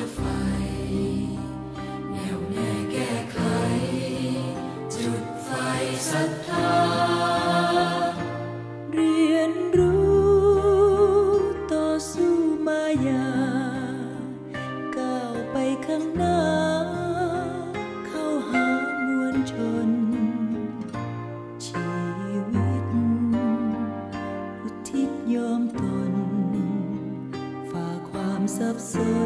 จะไฟแนวแน่แก้ไขจุดไฟศรัทธาเรียนรู้ต่อสู้มายาก้าวไปข้างหน้า เข้าหามวลชน ชีวิตอุทิศยอมตนฝ่าความสับสน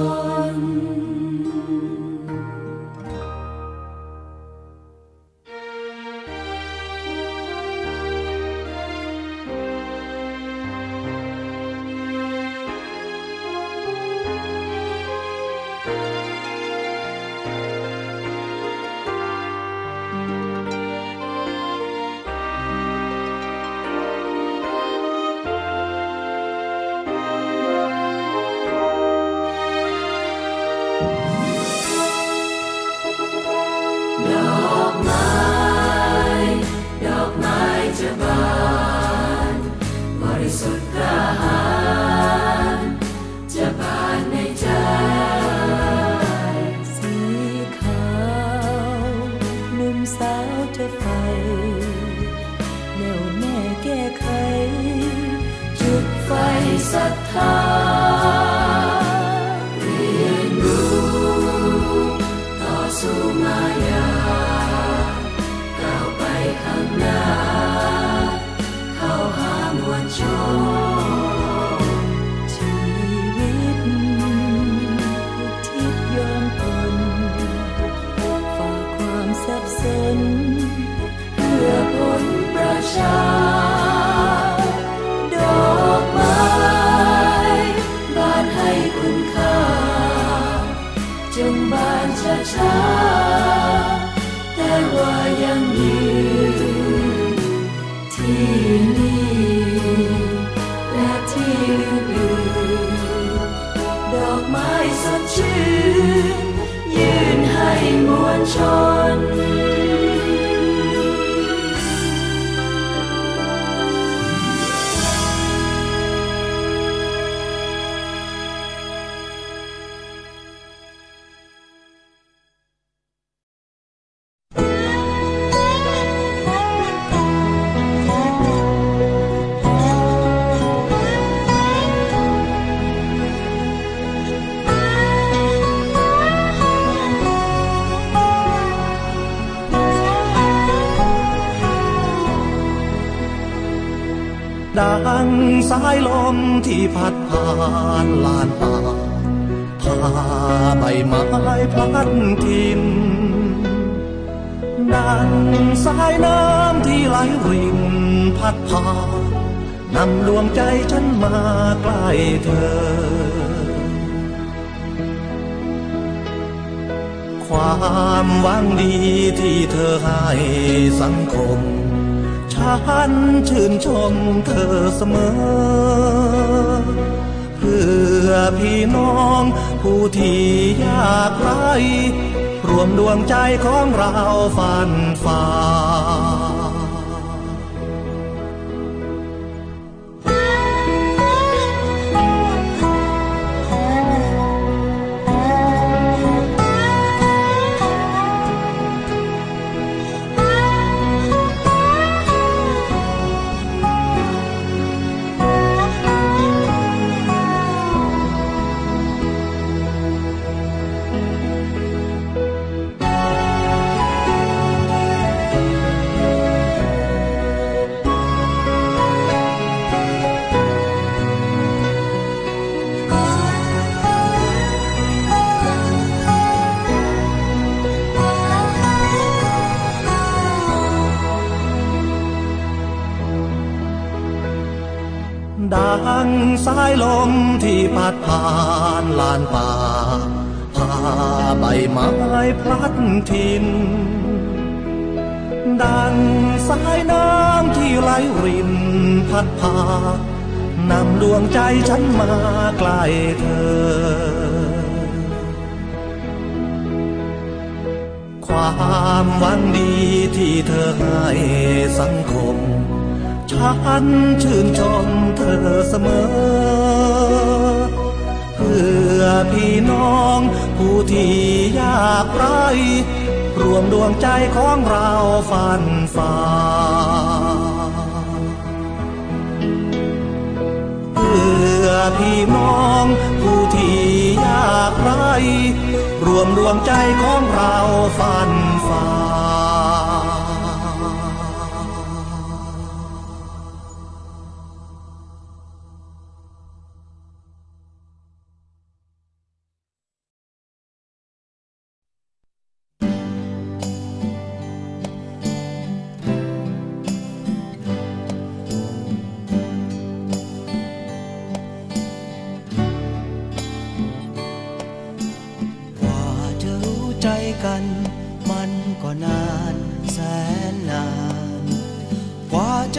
ว สับสน เพื่อผลประชา ดอกไม้บานให้คุณค่า จงบานช้าช้าๆแต่ว่ายังยืนที่นี่และที่อื่นๆดอกไม้สดชื่น นให้ ดังสายลมที่พัดผ่านลานป่าพาใบไม้พลัดทินดังสายน้ำที่ไหลรินพัดพานำดวงใจฉันมาใกล้เธอ ความหวังดีที่เธอให้สังคม ฉันชื่นชมเธอเสมอ เพื่อพี่น้องผู้ที่ยากไร้รวมดวงใจของเราฝันฝ่า สายลมที่พัดผ่านลานป่าพาใบไม้พลัดทินดังสายน้ำที่ไหลรินพัดพานำดวงใจฉันมาใกล้เธอ ความหวังดีที่เธอให้สังคม ฉันชื่นชมเธอเสมอ เพื่อพี่น้องผู้ที่ยากไร้รวมดวงใจของเราฝันฝ่าเพื่อพี่น้องผู้ที่ยากไร้รวมดวงใจของเราฝัน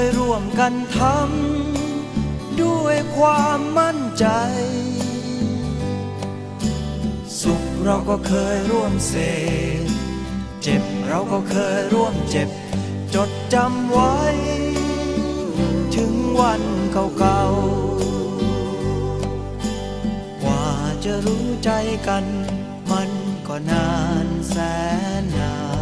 ยร่วมกันทำด้วยความมั่นใจ สุขเราก็เคยร่วมเสพเจ็บเราก็เคยร่วมเจ็บ จดจำไว้ ถึงวันเก่าๆ กว่าจะรู้ใจกัน มันก็นานแสนนาน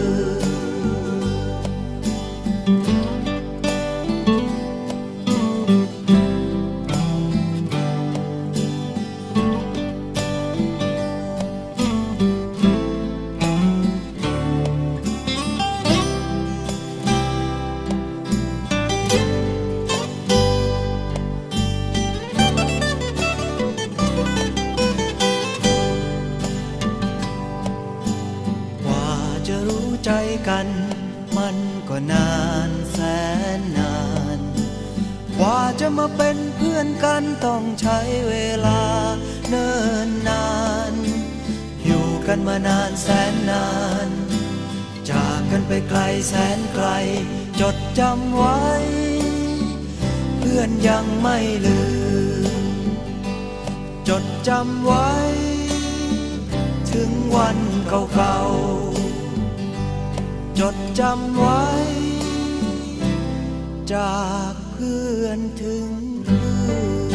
ใช้เวลาเนิ่นนาน อยู่กันมานานแสนนาน จากกันไปไกลแสนไกล จดจำไว้ เพื่อนยังไม่ลืม จดจำไว้ ถึงวันเก่าๆ จดจำไว้ จากเพื่อนถึงเพื่อน